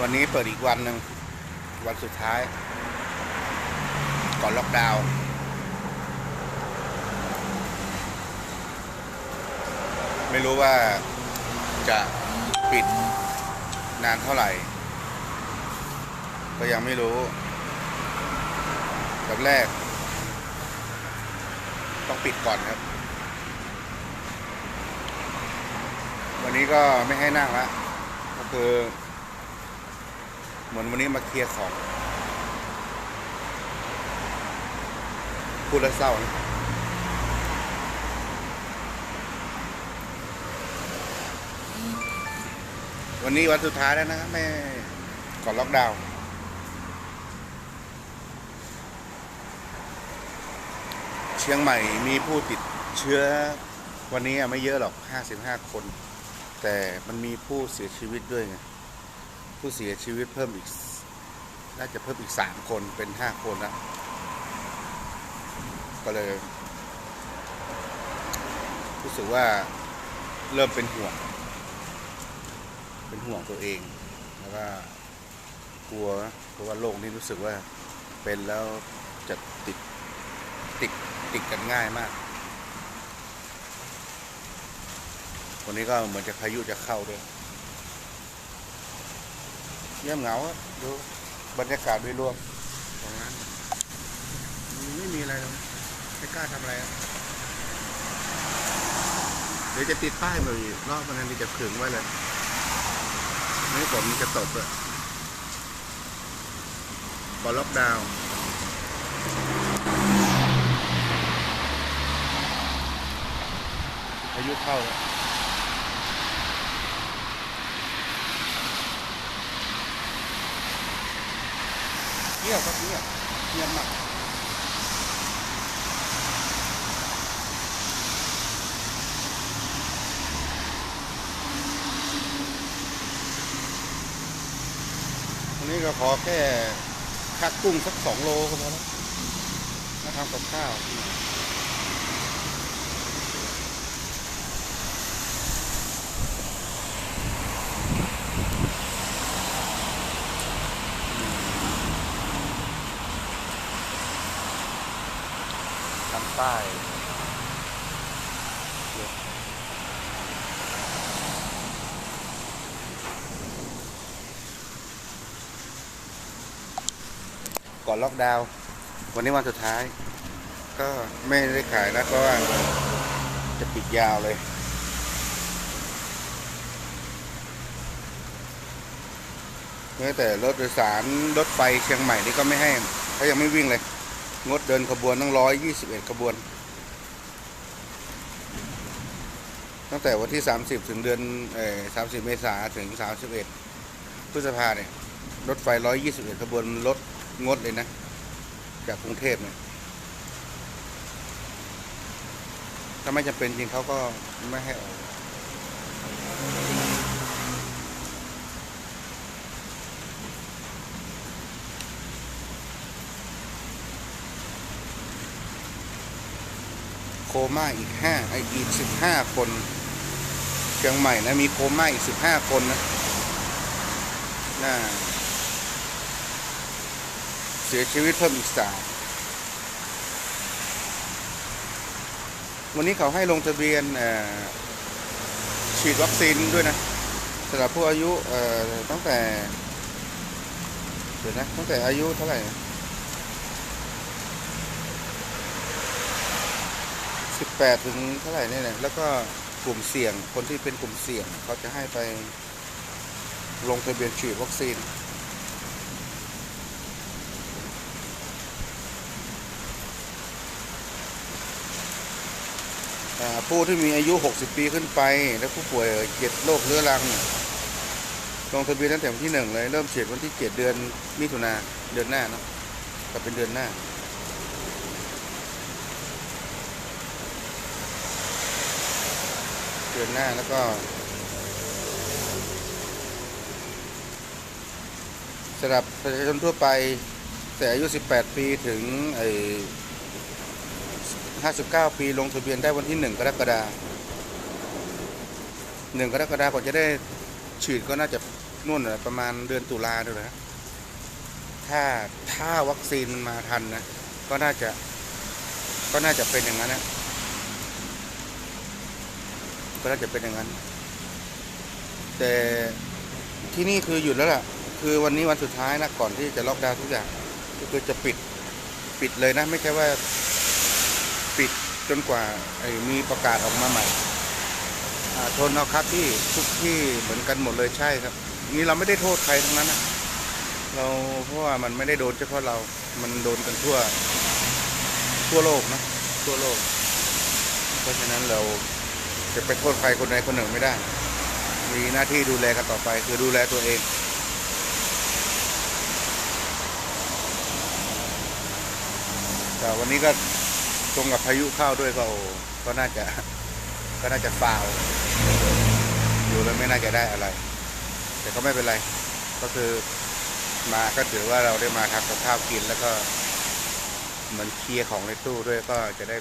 วันนี้เปิดอีกวันหนึ่งวันสุดท้าย ก่อนล็อกดาวน์ไม่รู้ว่าจะปิดนานเท่าไหร่ ก็ยังไม่รู้กับแรก ต้องปิดก่อนครับ วันนี้ก็ไม่ให้นั่งละก็คือ เหมือนวันนี้มาเคลียร์ของพูดแล้วเศร้านะวันนี้วันสุดท้ายแล้วนะครับไม่ก่อนล็อกดาวน์เชียงใหม่มีผู้ติดเชื้อวันนี้ไม่เยอะหรอก 55 คน แต่มันมีผู้เสียชีวิตด้วยไง ผู้เสียชีวิตเพิ่มอีก น่าจะเพิ่มอีกสามคนเป็นห้าคนแล้วก็เลย รู้สึกว่าเริ่มเป็นห่วง เป็นห่วงตัวเอง แล้วก็กลัวเพราะว่าโรคนี้รู้สึกว่าเป็นแล้วจะติดติดติดกันง่ายมากวันนี้ก็เหมือนจะพายุจะเข้าด้วย เงียบเหงาอะดูบรรยากาศโดยรวมของร้านไม่มีอะไรเลยไม่กล้าทำอะไรอะเดี๋ยวจะติดป้ายมาอีกรอบมันนี้จะขึงไว้เลยไม่ฝนมันจะตกเลยก่อล็อกดาวน์อายุเข้าแล้ว เงียบครับเงียบเงียบมากวันนี้ก็ขอแค่คัดกุ้งสักสองโลก็พอแล้วมาทำกับข้าว ทำป้ก่อนล็อกดาวน์วันนี้วันสุดท้าย ก็ไม่ได้ขายนะเพราะว่าจะปิดยาวเลยแม้แต่รถโดยสารรถไฟเชียงใหม่นี่ก็ไม่ให้เขายังไม่วิ่งเลย งดเดินขบวนตั้งร้อยยี่สิบเอ็ดขบวน ตั้งแต่วันที่สามสิบถึงเดือนเอ่อสามสิบเมษาถึงสามสิบเอ็ดพฤษภาเนี่ยรถไฟร้อยยี่สิบเอ็ดขบวนรถงดเลยนะ จากกรุงเทพเนี่ยถ้าไม่จำเป็นจริงเขาก็ไม่ให้ออก ม่าอีกห้าไออีกสิบห้าคนเชียงใหม่นะมีโคม่าอีกสิบห้าคนนะน่าเสียชีวิตเพิ่มอีกสามวันนี้เขาให้ลงทะเบียนฉีดวัคซีนด้วยนะสำหรับผู้อายุตั้งแต่เดี๋ยวนะตั้งแต่อายุเท่าไหร่ แปดถึงเท่าไหร่เนี่ยนะแล้วก็กลุ่มเสี่ยงคนที่เป็นกลุ่มเสี่ยงเขาจะให้ไปลงทะเบียนฉีดวัคซีน ผู้ที่มีอายุ 60 ปีขึ้นไป และผู้ป่วยเจ็ดโรคเรื้อรัง ลงทะเบียนตั้งแต่วันที่หนึ่งเลย เริ่มฉีดวันที่เจ็ดเดือนมิถุนาเดือนหน้าเนาะก็เป็นเดือนหน้า เดือนหน้าแล้วก็ สำหรับประชาชนทั่วไป แต่อายุ 18 ปีถึงไอ้59 ปีลงทะเบียนได้วันที่ 1 กรกฎาคม1กรกฎาคมกว่าจะได้ฉีดก็น่าจะนู่นประมาณเดือนตุลาด้วยนะถ้าถ้าวัคซีนมาทันนะ ก็น่าจะก็น่าจะเป็นอย่างนั้นนะ ก็น่าจะเป็นอย่างนั้น แต่ที่นี่คือหยุดแล้วล่ะ คือวันนี้วันสุดท้ายนะก่อนที่จะล็อกดาวน์ทุกอย่าง ก็คือจะปิดปิดเลยนะ ไม่ใช่ว่าปิดจนกว่ามีประกาศออกมาใหม่ทนเอาครับที่ทุกที่เหมือนกันหมดเลยใช่ครับ นี่เราไม่ได้โทษใครทั้งนั้นนะเราเพราะว่ามันไม่ได้โดนเฉพาะเรา มันโดนกันทั่ว ทั่วโลกนะ ทั่วโลก เพราะฉะนั้นเรา จะไปโทษใครคนใดคนหนึ่งไม่ได้ มีหน้าที่ดูแลกันต่อไป คือดูแลตัวเอง แต่วันนี้ก็ตรงกับพายุเข้าด้วยก็ก็น่าจะก็น่าจะฟาวอยู่แล้วไม่น่าจะได้อะไร แต่ก็ไม่เป็นไร ก็คือมาก็ถือว่าเราได้มาทำกับข้าวกินแล้วก็เหมือนเคลียร์ของในตู้ด้วยก็จะได้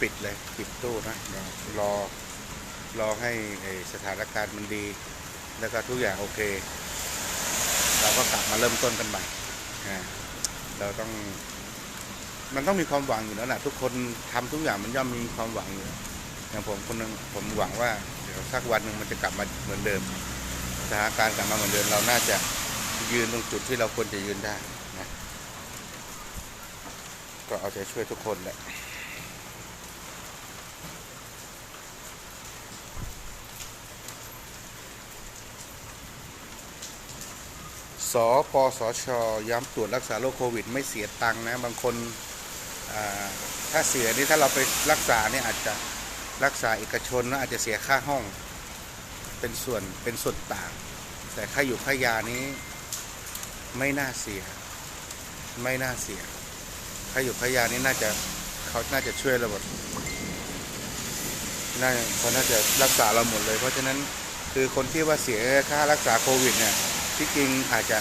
ปิดเลยปิดตู้นะรอ รอให้สถานการณ์มันดี แล้วก็ทุกอย่างโอเค เราก็กลับมาเริ่มต้นกันใหม่เราต้อง มันต้องมีความหวังอยู่แล้วนะทุกคนทำทุกอย่างมันย่อมมีความหวังอยู่อย่างผมคนหนึงผมหวังว่าเดี๋ยวสักวันหนึ่งมันจะกลับมาเหมือนเดิมสถานการณ์กลับมาเหมือนเดิมเราน่าจะยืนตรงจุดที่เราควรจะยืนได้นะก็เอาใจช่วยทุกคนแหละ สปสช ย้ำตรวจรักษาโรคโควิด ไม่เสียตังค์นะ บางคนถ้าเสียนี่ถ้าเราไปรักษาเนี่ยอาจจะรักษาเอกชนนะอาจจะเสียค่าห้อง เป็นส่วนเป็นส่วนต่าง แต่ค่าอยู่ค่ายานี้ไม่น่าเสีย ไม่น่าเสียค่าอยู่ค่ายานี้น่าจะเขาน่าจะช่วยเราหมดน่าเขาน่าจะรักษาเราหมดเลย เพราะฉะนั้นคือคนที่ว่าเสียค่ารักษาโควิดเนี่ย ที่จริงอาจจะ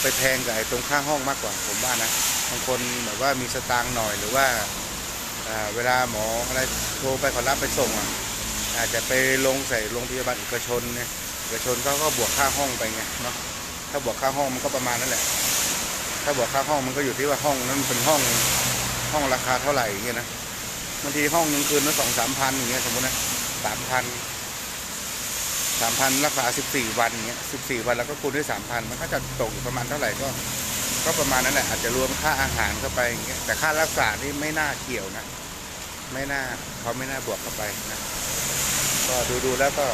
ไปแพงกับไอ้ตรงค่าห้องมากกว่าผมว่านะบางคนแบบว่ามีสตางค์หน่อยหรือว่าเวลาหมออะไรโทรไปขอรับไปส่งอะอาจจะไปลงใส่โรงพยาบาลเอกชนเนี่ยเอกชนเขาก็บวกค่าห้องไปไงเนาะถ้าบวกค่าห้องมันก็ประมาณนั้นแหละ ถ้าบวกค่าห้องมันก็อยู่ที่ว่าห้องนั้นเป็นห้องห้องราคาเท่าไหร่เงี้ยนะบางทีห้องหนึงคืนละสองสามพันอย่างเงี้ยสมมตินะสามพัน สามพันรักษาสิบสี่วันอย่างเงี้ยสิบสี่วันแล้วก็คูณด้วยสามพันมันก็จะตกอยู่ประมาณเท่าไหร่ก็ ก็ประมาณนั้นแหละอาจจะรวมค่าอาหารเข้าไปอย่างเงี้ยแต่ค่ารักษานี่ไม่น่าเกี่ยวนะ ไม่น่าเขาไม่น่าบวกเข้าไปนะ ก็ดูดูแล้วก็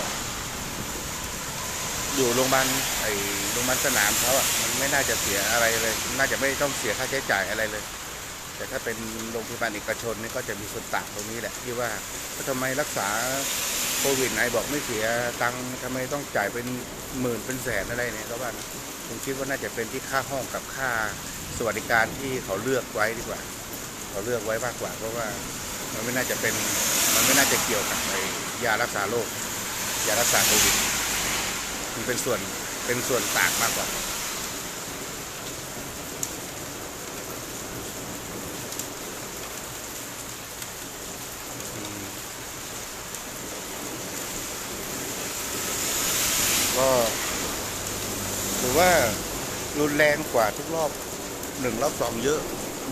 อยู่โรงพยาบาลไอ้โรงพยาบาลสนามเขาอะมันไม่น่าจะเสียอะไรเลย น่าจะไม่ต้องเสียค่าใช้จ่ายอะไรเลย แต่ถ้าเป็นโรงพยาบาลเอกชนนี่ก็จะมีส่วนต่างตรงนี้แหละที่ว่าแล้วทำไมรักษา โควิดไหนบอกไม่เสียตังค์ทำไมต้องจ่ายเป็นหมื่นเป็นแสนอะไรเนี่ยก็ว่านะผมคิดว่าน่าจะเป็นที่ค่าห้องกับค่าสวัสดิการที่เขาเลือกไว้ดีกว่า เขาเลือกไว้มากกว่า เพราะว่ามันไม่น่าจะเป็นมันไม่น่าจะเกี่ยวกับไอยารักษาโรคยารักษาโควิดมันเป็นส่วนเป็นส่วนต่างมากกว่า อืมก็ถือ ว่ารุนแรงกว่าทุกรอบหนึ่งรอบสองเยอะ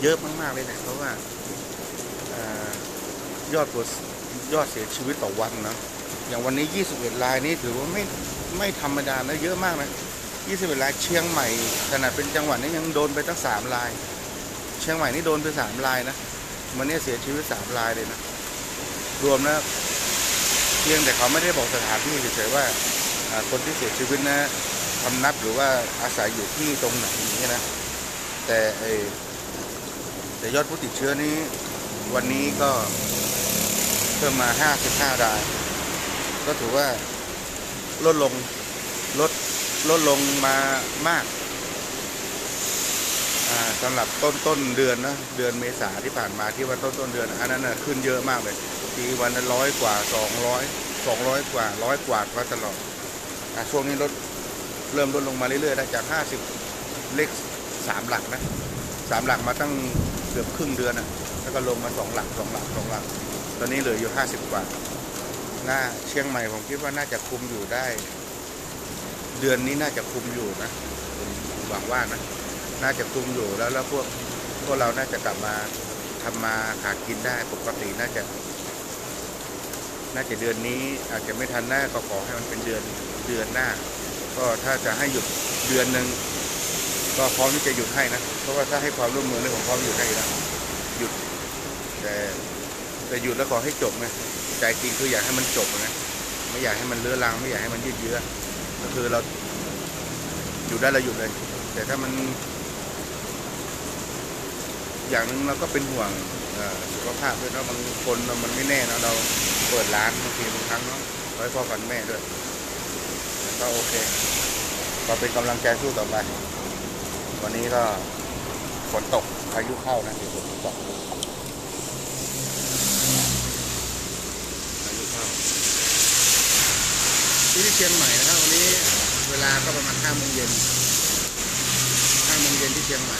เยอะมากๆเลยนะเพราะว่าอายอดผู้ยอดเสียชีวิตต่อวันนะอย่างวันนี้ 21รายนี้ถือว่าไม่ไม่ธรรมดานะเยอะมากนะ21รายเชียงใหม่ขนาดเป็นจังหวัดนี้ยังโดนไปตั้ง3ราย เชียงใหม่นี่โดนไป3รายนะวันนี้เสียชีวิต3รายเลยนะรวมนะเพียงแต่เขาไม่ได้บอกสถานที่เฉยๆว่าคนที่เสียชีวิตนะ คำนับหรือว่าอาศัยอยู่ที่ตรงไหนอย่างเงี้ยนะ แต่ไอแต่ยอดผู้ติดเชื้อนี้ วันนี้ก็เพิ่มมา 55 ราย ก็ถือว่าลดลงลดลดลงมามากสำหรับต้นต้นเดือนนะเดือนเมษาที่ผ่านมาที่ว่าต้นต้นเดือนอันนั้นนะขึ้นเยอะมากเลย ทีวันละร้อยกว่า 200 200 กว่าร้อยกว่าก็ตลอดอช่วงนี้ลด เริ่มลดลงมาเรื่อยๆแล้จาก 50 เลขสามหลักนะสามหลักมาตั้งเกือบครึ่งเดือนนะแล้วก็ลงมาสองหลักสองหลักสองหลัก ตอนนี้เหลืออยู่ 50 กว่า หน้าเชียงใหม่ผมคิดว่าน่าจะคุมอยู่ได้ เดือนนี้น่าจะคุมอยู่นะผมหวังว่านะน่าจะคุมอยู่แล้วแล้วพวกพวกเราน่าจะกลับมาทำมาหากินได้ปกติน่าจะ น่าจะเดือนนี้อาจจะไม่ทันหน้าก็ขอให้มันเป็นเดือนเดือนหน้า ก็ถ้าจะให้หยุดเดือนหนึ่งก็พร้อมที่จะหยุดให้นะ เพราะว่าถ้าให้ความร่วมมือเนี่ยผมพร้อมหยุดให้แล้วหยุด แต่แต่หยุดแล้วขอให้จบไงใจจริงคืออยากให้มันจบนะไม่อยากให้มันเลื้อรังไม่อยากให้มันยืดเยื้อก็คือเราหยุดได้เราหยุดเลย แต่ถ้ามัน อย่างหนึ่งเราก็เป็นห่วงอ่อสุขภาพด้วยเนาะบางคนมันไม่แน่นะเราเปิดร้านบางทีบางครั้งเนาะไว้พ่อกันแม่ด้วย ก็โอเคก็เป็นกำลังใจสู้ต่อไป วันนี้ก็ฝนตกพายุเข้านะเดี๋ยวฝนตกพายุเข้าที่ที่เชียงใหม่นะครับวันนี้เวลาก็ประมาณห้าโมงเย็นห้าโมงเย็นที่เชียงใหม่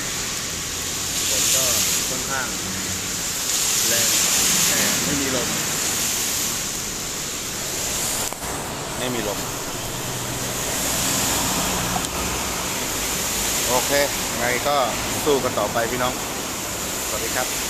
ฝนก็ค่อนข้างแรงแต่ไม่มีลม ไม่มีลม โอเค ไงก็สู้กันต่อไปพี่น้อง สวัสดีครับ